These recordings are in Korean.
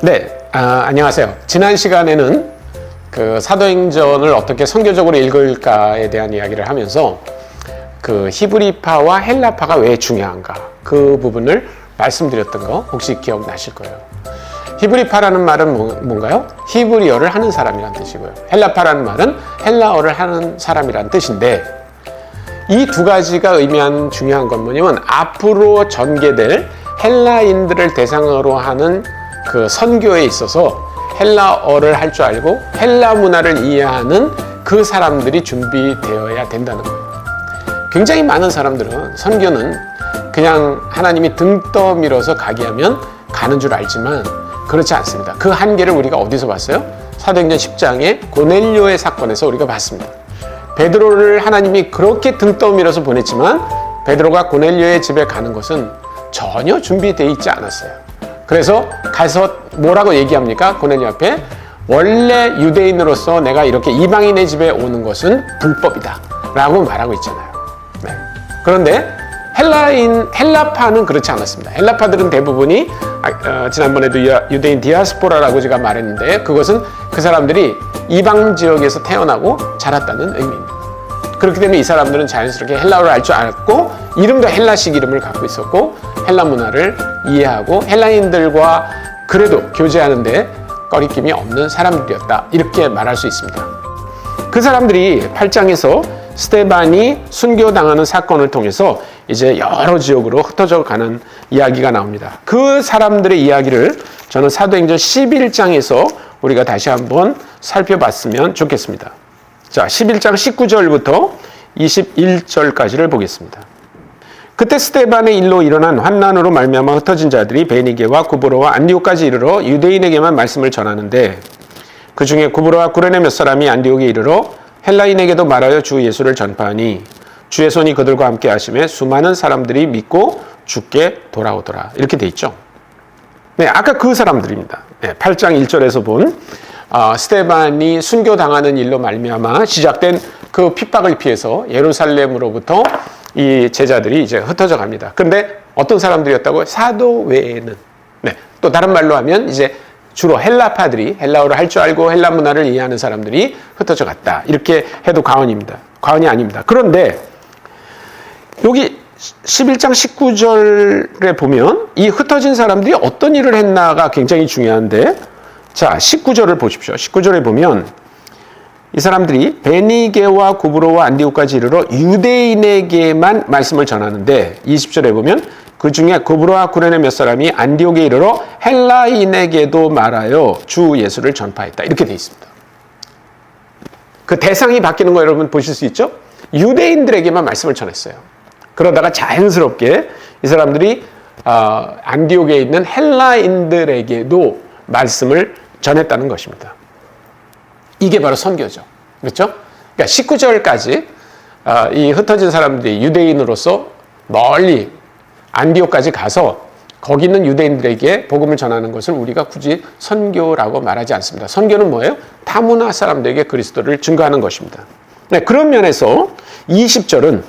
네, 아, 안녕하세요. 지난 시간에는 그 사도행전을 어떻게 선교적으로 읽을까에 대한 이야기를 하면서 그 히브리파와 헬라파가 왜 중요한가 그 부분을 말씀드렸던 거 혹시 기억나실 거예요. 히브리파라는 말은 뭐- 뭔가요? 히브리어를 하는 사람이란 뜻이고요. 헬라파라는 말은 헬라어를 하는 사람이란 뜻인데 이두 가지가 의미하는 중요한 건 뭐냐면 앞으로 전개될 헬라인들을 대상으로 하는 그 선교에 있어서 헬라어를 할 줄 알고 헬라 문화를 이해하는 그 사람들이 준비되어야 된다는 거예요. 굉장히 많은 사람들은 선교는 그냥 하나님이 등 떠밀어서 가게 하면 가는 줄 알지만 그렇지 않습니다. 그 한계를 우리가 어디서 봤어요? 사도행전 10장의 고넬료의 사건에서 우리가 봤습니다. 베드로를 하나님이 그렇게 등 떠밀어서 보냈지만 베드로가 고넬료의 집에 가는 것은 전혀 준비되어 있지 않았어요. 그래서 가서 뭐라고 얘기합니까? 고넬료 앞에 원래 유대인으로서 내가 이렇게 이방인의 집에 오는 것은 불법이다. 라고 말하고 있잖아요. 네. 그런데 헬라인, 헬라파는 그렇지 않았습니다. 헬라파들은 대부분이 아, 어, 지난번에도 유- 유대인 디아스포라라고 제가 말했는데 그것은 그 사람들이 이방 지역에서 태어나고 자랐다는 의미입니다. 그렇기 때문에 이 사람들은 자연스럽게 헬라어를 알 줄 알았고 이름도 헬라식 이름을 갖고 있었고 헬라 문화를 이해하고 헬라인들과 그래도 교제하는데 꺼리낌이 없는 사람들이었다 이렇게 말할 수 있습니다. 그 사람들이 8장에서 스테반이 순교당하는 사건을 통해서 이제 여러 지역으로 흩어져 가는 이야기가 나옵니다. 그 사람들의 이야기를 저는 사도행전 11장에서 우리가 다시 한번 살펴봤으면 좋겠습니다. 자, 11장 19절부터 21절까지를 보겠습니다. 그때 스테반의 일로 일어난 환난으로 말미암아 흩어진 자들이 베니게와 구브로와 안디옥까지 이르러 유대인에게만 말씀을 전하는데 그 중에 구브로와 구레네 몇 사람이 안디옥에 이르러 헬라인에게도 말하여 주 예수를 전파하니 주의 손이 그들과 함께 하심에 수많은 사람들이 믿고 죽게 돌아오더라. 이렇게 돼 있죠. 네, 아까 그 사람들입니다. 네, 8장 1절에서 본 어, 스테반이 순교당하는 일로 말미암아 시작된 그 핍박을 피해서 예루살렘으로부터 이 제자들이 이제 흩어져 갑니다. 근데 어떤 사람들이었다고 사도 외에는 네, 또 다른 말로 하면 이제 주로 헬라파들이 헬라어를 할 줄 알고 헬라 문화를 이해하는 사람들이 흩어져 갔다. 이렇게 해도 과언입니다. 과언이 아닙니다. 그런데 여기 11장 19절에 보면 이 흩어진 사람들이 어떤 일을 했나가 굉장히 중요한데 자, 19절을 보십시오. 19절에 보면 이 사람들이 베니게와 구브로와 안디옥까지 이르러 유대인에게만 말씀을 전하는데 20절에 보면 그 중에 구브로와 구레네 몇 사람이 안디옥에 이르러 헬라인에게도 말하여 주 예수를 전파했다. 이렇게 돼 있습니다. 그 대상이 바뀌는 거 여러분 보실 수 있죠? 유대인들에게만 말씀을 전했어요. 그러다가 자연스럽게 이 사람들이 어, 안디옥에 있는 헬라인들에게도 말씀을 전했다는 것입니다. 이게 바로 선교죠. 그렇죠? 그러니까 19절까지 어, 이 흩어진 사람들이 유대인으로서 멀리 안디옥까지 가서 거기 있는 유대인들에게 복음을 전하는 것을 우리가 굳이 선교라고 말하지 않습니다. 선교는 뭐예요? 타문화 사람들에게 그리스도를 증거하는 것입니다. 네, 그런 면에서 20절은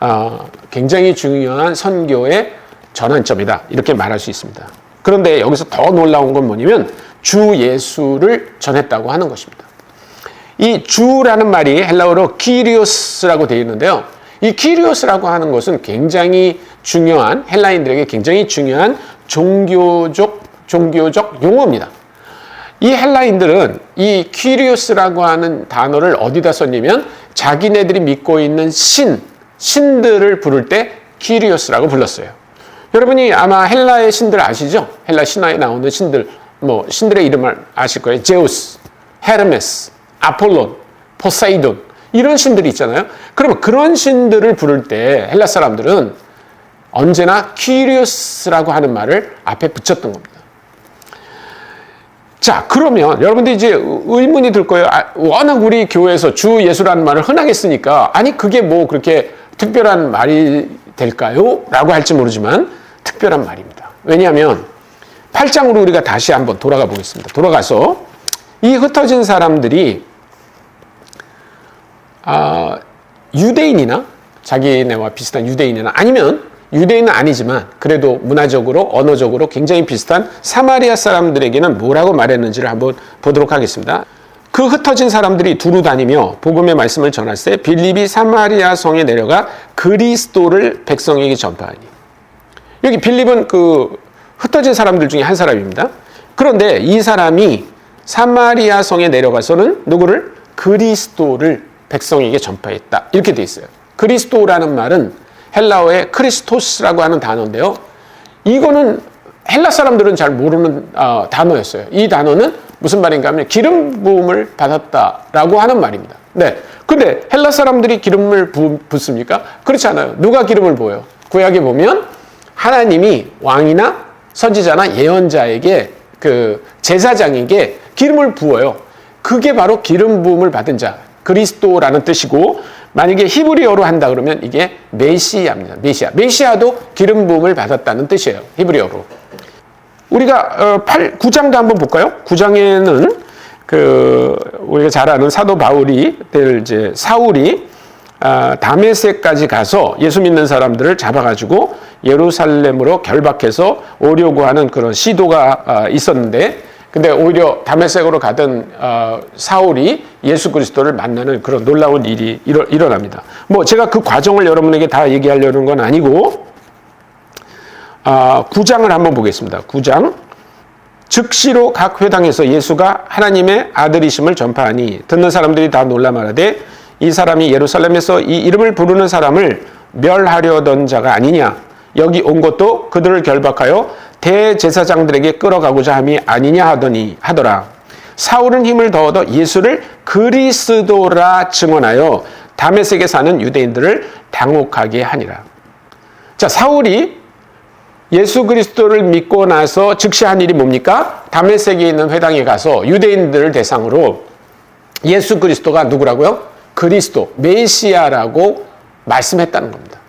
어, 굉장히 중요한 선교의 전환점이다. 이렇게 말할 수 있습니다. 그런데 여기서 더 놀라운 건 뭐냐면 주 예수를 전했다고 하는 것입니다. 이 주라는 말이 헬라어로 키리오스라고 되어 있는데요. 이 키리오스라고 하는 것은 굉장히 중요한 헬라인들에게 굉장히 중요한 종교적 종교적 용어입니다. 이 헬라인들은 이 키리오스라고 하는 단어를 어디다 썼냐면 자기네들이 믿고 있는 신, 신들을 부를 때 키리오스라고 불렀어요. 여러분이 아마 헬라의 신들 아시죠? 헬라 신화에 나오는 신들, 뭐 신들의 이름을 아실 거예요. 제우스, 헤르메스, 아폴론, 포세이돈 이런 신들이 있잖아요. 그러면 그런 신들을 부를 때 헬라 사람들은 언제나 키리오스라고 하는 말을 앞에 붙였던 겁니다. 자, 그러면 여러분들 이제 의문이 들 거예요. 아, 워낙 우리 교회에서 주 예수라는 말을 흔하게 쓰니까 아니 그게 뭐 그렇게 특별한 말이 될까요? 라고 할지 모르지만 특별한 말입니다. 왜냐하면 8장으로 우리가 다시 한번 돌아가 보겠습니다. 돌아가서 이 흩어진 사람들이 아, 유대인이나 자기네와 비슷한 유대인이나 아니면 유대인은 아니지만 그래도 문화적으로 언어적으로 굉장히 비슷한 사마리아 사람들에게는 뭐라고 말했는지를 한번 보도록 하겠습니다. 그 흩어진 사람들이 두루 다니며 복음의 말씀을 전할 때 빌립이 사마리아 성에 내려가 그리스도를 백성에게 전파하니 여기 빌립은 그 흩어진 사람들 중에 한 사람입니다. 그런데 이 사람이 사마리아 성에 내려가서는 누구를 그리스도를 백성에게 전파했다. 이렇게 돼 있어요. 그리스도라는 말은 헬라어의 크리스토스라고 하는 단어인데요. 이거는 헬라 사람들은 잘 모르는 어, 단어였어요. 이 단어는 무슨 말인가 하면 기름 부음을 받았다라고 하는 말입니다. 네. 근데 헬라 사람들이 기름을 부, 붓습니까? 그렇지 않아요. 누가 기름을 부어요? 구약에 보면 하나님이 왕이나 선지자나 예언자에게 그 제사장에게 기름을 부어요. 그게 바로 기름 부음을 받은 자 그리스도라는 뜻이고 만약에 히브리어로 한다 그러면 이게 메시아입니다. 메시아. 메시아도 기름 부음을 받았다는 뜻이에요. 히브리어로. 우리가 8, 9장도 한번 볼까요? 9장에는 그 우리가 잘 아는 사도 바울이 될 이제 사울이 아, 다메섹까지 가서 예수 믿는 사람들을 잡아가지고 예루살렘으로 결박해서 오려고 하는 그런 시도가 아, 있었는데 근데 오히려 다메섹으로 가던 어, 사울이 예수 그리스도를 만나는 그런 놀라운 일이 일어, 일어납니다. 뭐 제가 그 과정을 여러분에게 다 얘기하려는 건 아니고 아, 9장을 한번 보겠습니다. 9장 즉시로 각 회당에서 예수가 하나님의 아들이심을 전파하니 듣는 사람들이 다 놀라 말하되 이 사람이 예루살렘에서 이 이름을 부르는 사람을 멸하려던 자가 아니냐 여기 온 것도 그들을 결박하여 대제사장들에게 끌어가고자 함이 아니냐 하더니 하더라 사울은 힘을 더 얻어 예수를 그리스도라 증언하여 다메섹에 사는 유대인들을 당혹하게 하니라 자 사울이 예수 그리스도를 믿고 나서 즉시 한 일이 뭡니까? 다메섹에 있는 회당에 가서 유대인들을 대상으로 예수 그리스도가 누구라고요? 그리스도, 메시아라고 말씀했다는 겁니다.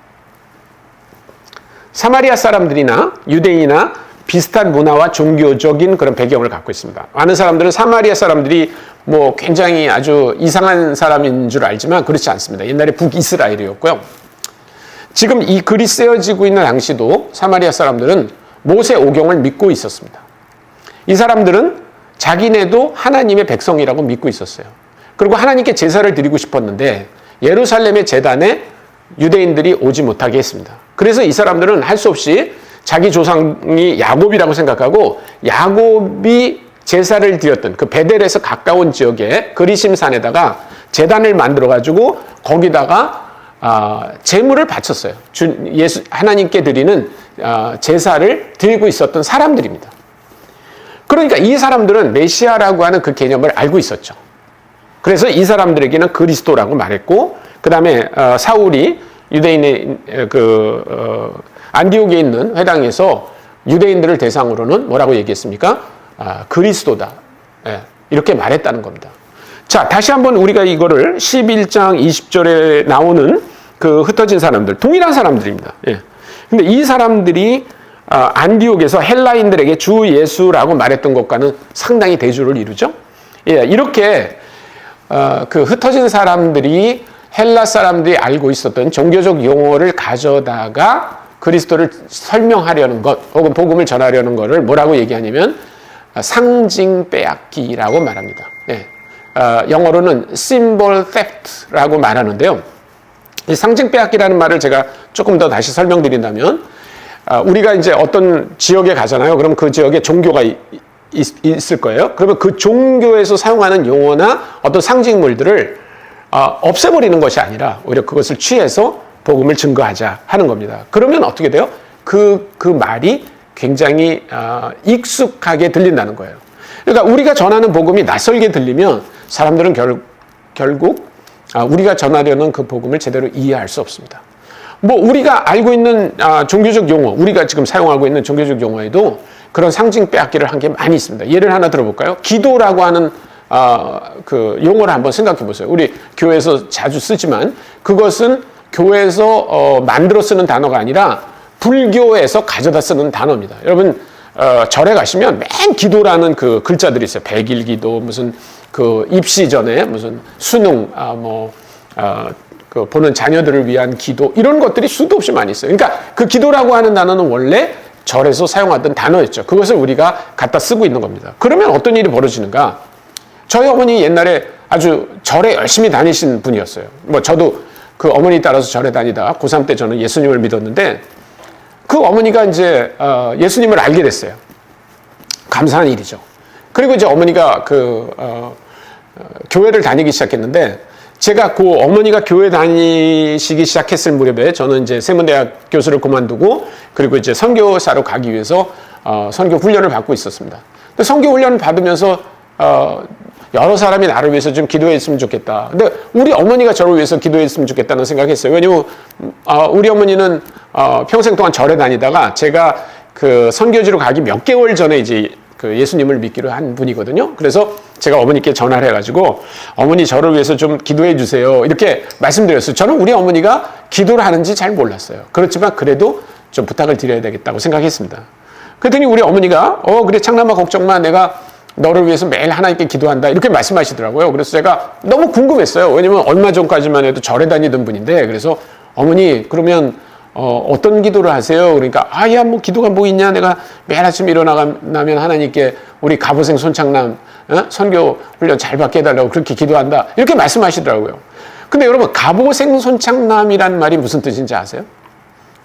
사마리아 사람들이나 유대인이나 비슷한 문화와 종교적인 그런 배경을 갖고 있습니다. 많은 사람들은 사마리아 사람들이 뭐 굉장히 아주 이상한 사람인 줄 알지만 그렇지 않습니다. 옛날에 북이스라엘이었고요. 지금 이 글이 쓰여지고 있는 당시도 사마리아 사람들은 모세 오경을 믿고 있었습니다. 이 사람들은 자기네도 하나님의 백성이라고 믿고 있었어요. 그리고 하나님께 제사를 드리고 싶었는데 예루살렘의 재단에 유대인들이 오지 못하게 했습니다. 그래서 이 사람들은 할 수 없이 자기 조상이 야곱이라고 생각하고 야곱이 제사를 드렸던 그 베델에서 가까운 지역에 그리심산에다가 재단을 만들어 가지고 거기다가 아, 제물을 바쳤어요. 주, 예수 하나님께 드리는 아, 제사를 드리고 있었던 사람들입니다. 그러니까 이 사람들은 메시아라고 하는 그 개념을 알고 있었죠. 그래서 이 사람들에게는 그리스도라고 말했고, 그 다음에 어, 사울이 유대인의 그 어, 안디옥에 있는 회당에서 유대인들을 대상으로는 뭐라고 얘기했습니까? 아, 그리스도다. 예, 이렇게 말했다는 겁니다. 자, 다시 한번 우리가 이거를 11장 20절에 나오는 그 흩어진 사람들, 동일한 사람들입니다. 예. 근데 이 사람들이 아, 안디옥에서 헬라인들에게 주 예수라고 말했던 것과는 상당히 대조를 이루죠. 예, 이렇게 어, 그 흩어진 사람들이 헬라 사람들이 알고 있었던 종교적 용어를 가져다가 그리스도를 설명하려는 것 혹은 복음을 전하려는 것을 뭐라고 얘기하냐면 상징 빼앗기라고 말합니다. 예. 어, 영어로는 symbol theft라고 말하는데요. 이 상징 빼앗기라는 말을 제가 조금 더 다시 설명드린다면 어, 우리가 이제 어떤 지역에 가잖아요. 그럼 그 지역에 종교가 있, 있을 거예요. 그러면 그 종교에서 사용하는 용어나 어떤 상징물들을 어, 없애버리는 것이 아니라 오히려 그것을 취해서 복음을 증거하자 하는 겁니다. 그러면 어떻게 돼요? 그, 그 말이 굉장히 어, 익숙하게 들린다는 거예요. 그러니까 우리가 전하는 복음이 낯설게 들리면 사람들은 결, 결국 아, 우리가 전하려는 그 복음을 제대로 이해할 수 없습니다. 뭐 우리가 알고 있는 아, 종교적 용어, 우리가 지금 사용하고 있는 종교적 용어에도 그런 상징 빼앗기를 한 게 많이 있습니다. 예를 하나 들어볼까요? 기도라고 하는 아, 그 용어를 한번 생각해 보세요. 우리 교회에서 자주 쓰지만 그것은 교회에서 어, 만들어 쓰는 단어가 아니라 불교에서 가져다 쓰는 단어입니다. 여러분 어, 절에 가시면 맨 기도라는 그 글자들이 있어요. 백일 기도, 무슨 그 입시 전에 무슨 수능, 아, 뭐, 어, 그 보는 자녀들을 위한 기도 이런 것들이 수도 없이 많이 있어요. 그러니까 그 기도라고 하는 단어는 원래 절에서 사용하던 단어였죠. 그것을 우리가 갖다 쓰고 있는 겁니다. 그러면 어떤 일이 벌어지는가? 저희 어머니 옛날에 아주 절에 열심히 다니신 분이었어요. 뭐 저도 그 어머니 따라서 절에 다니다 고3 때 저는 예수님을 믿었는데 그 어머니가 이제 어, 예수님을 알게 됐어요. 감사한 일이죠. 그리고 이제 어머니가 그 어, 어, 교회를 다니기 시작했는데 제가 그 어머니가 교회 다니시기 시작했을 무렵에 저는 이제 세문대학 교수를 그만두고 그리고 이제 선교사로 가기 위해서 어, 선교 훈련을 받고 있었습니다. 선교 훈련을 받으면서 어, 여러 사람이 나를 위해서 좀 기도했으면 좋겠다. 근데 우리 어머니가 저를 위해서 기도했으면 좋겠다는 생각했어요. 왜냐면 어, 우리 어머니는 어, 평생 동안 절에 다니다가 제가 그 선교지로 가기 몇 개월 전에 이제 그 예수님을 믿기로 한 분이거든요. 그래서 제가 어머니께 전화를 해가지고 어머니 저를 위해서 좀 기도해 주세요. 이렇게 말씀드렸어요. 저는 우리 어머니가 기도를 하는지 잘 몰랐어요. 그렇지만 그래도 좀 부탁을 드려야 되겠다고 생각했습니다. 그랬더니 우리 어머니가 어 그래 창남아 걱정 마 내가 너를 위해서 매일 하나님께 기도한다 이렇게 말씀하시더라고요. 그래서 제가 너무 궁금했어요. 왜냐면 얼마 전까지만 해도 절에 다니던 분인데 그래서 어머니 그러면 어, 어떤 기도를 하세요? 그러니까 아 야 뭐 기도가 뭐 있냐 내가 매일 아침 일어나면 하나님께 우리 갑오생 손창남 어? 선교 훈련 잘 받게 해달라고 그렇게 기도한다 이렇게 말씀하시더라고요. 근데 여러분 갑오생 손창남이란 말이 무슨 뜻인지 아세요?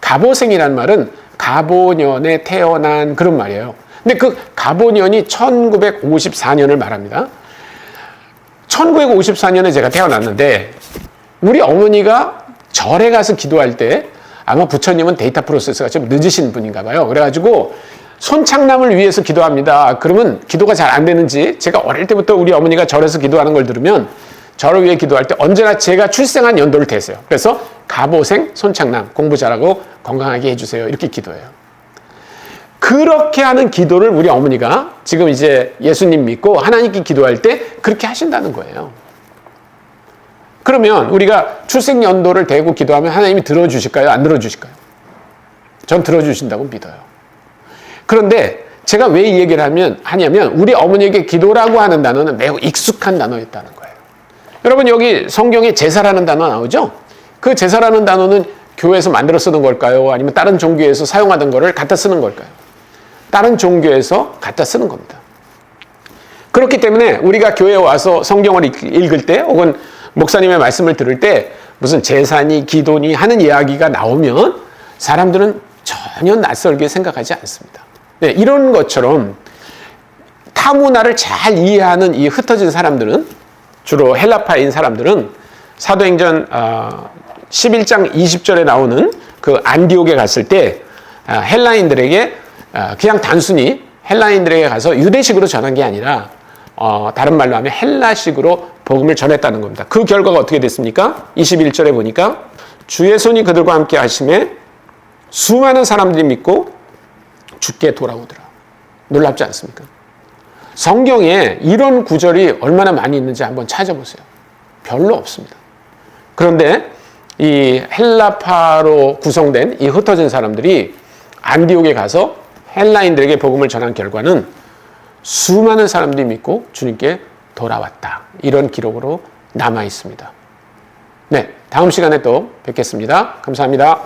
갑오생이란 말은 갑오년에 태어난 그런 말이에요. 근데 그 갑오년이 1954년을 말합니다. 1954년에 제가 태어났는데 우리 어머니가 절에 가서 기도할 때 아마 부처님은 데이터 프로세스가 좀 늦으신 분인가 봐요. 그래가지고 손창남을 위해서 기도합니다. 그러면 기도가 잘 안 되는지 제가 어릴 때부터 우리 어머니가 절에서 기도하는 걸 들으면 저를 위해 기도할 때 언제나 제가 출생한 연도를 대세요. 그래서 갑오생 손창남 공부 잘하고 건강하게 해주세요. 이렇게 기도해요. 그렇게 하는 기도를 우리 어머니가 지금 이제 예수님 믿고 하나님께 기도할 때 그렇게 하신다는 거예요. 그러면 우리가 출생 연도를 대고 기도하면 하나님이 들어주실까요? 안 들어주실까요? 전 들어주신다고 믿어요. 그런데 제가 왜 이 얘기를 하면, 하냐면 우리 어머니에게 기도라고 하는 단어는 매우 익숙한 단어였다는 거예요. 여러분 여기 성경에 제사라는 단어 나오죠? 그 제사라는 단어는 교회에서 만들어 쓰는 걸까요? 아니면 다른 종교에서 사용하던 거를 갖다 쓰는 걸까요? 다른 종교에서 갖다 쓰는 겁니다. 그렇기 때문에 우리가 교회에 와서 성경을 읽을 때 혹은 목사님의 말씀을 들을 때 무슨 재산이 기도니 하는 이야기가 나오면 사람들은 전혀 낯설게 생각하지 않습니다. 네, 이런 것처럼 타문화를 잘 이해하는 이 흩어진 사람들은 주로 헬라파인 사람들은 사도행전 11장 20절에 나오는 그 안디옥에 갔을 때 아, 헬라인들에게 아, 그냥 단순히 헬라인들에게 가서 유대식으로 전한 게 아니라 어, 다른 말로 하면 헬라식으로 복음을 전했다는 겁니다. 그 결과가 어떻게 됐습니까? 21절에 보니까 주의 손이 그들과 함께 하심에 수많은 사람들이 믿고 죽게 돌아오더라. 놀랍지 않습니까? 성경에 이런 구절이 얼마나 많이 있는지 한번 찾아보세요. 별로 없습니다. 그런데 이 헬라파로 구성된 이 흩어진 사람들이 안디옥에 가서 헬라인들에게 복음을 전한 결과는 수많은 사람들이 믿고 주님께 돌아왔다. 이런 기록으로 남아 있습니다. 네, 다음 시간에 또 뵙겠습니다. 감사합니다.